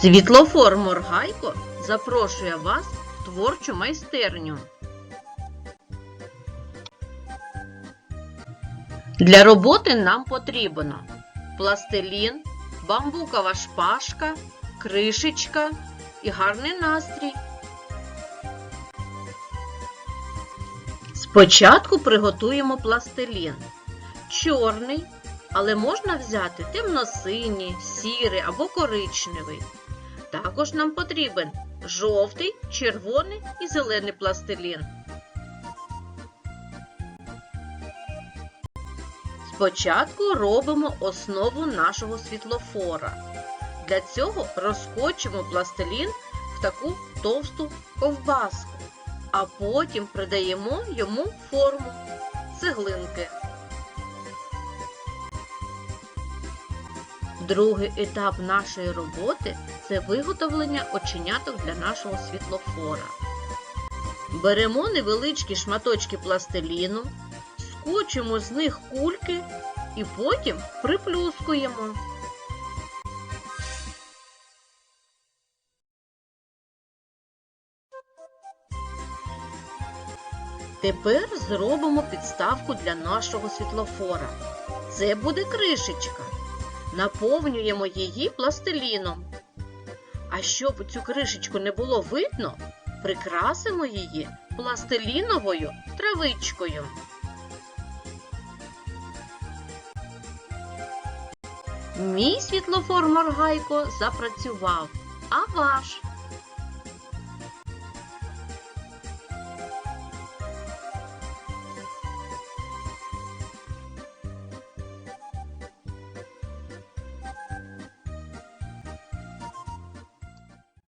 Світлофор Моргайко запрошує вас в творчу майстерню. Для роботи нам потрібно пластилін, бамбукова шпажка, кришечка і гарний настрій. Спочатку приготуємо пластилін. Чорний, але можна взяти темно-синій, сірий або коричневий. Також нам потрібен жовтий, червоний і зелений пластилін. Спочатку робимо основу нашого світлофора. Для цього розкочимо пластилін в таку товсту ковбаску, а потім придаємо йому форму цеглинки. Другий етап нашої роботи це виготовлення оченяток для нашого світлофора. Беремо невеличкі шматочки пластиліну, скочимо з них кульки і потім приплюскуємо. Тепер зробимо підставку для нашого світлофора. Це буде кришечка. Наповнюємо її пластиліном. А щоб цю кришечку не було видно, прикрасимо її пластиліновою травичкою. Мій світлофор Моргайко запрацював, а ваш?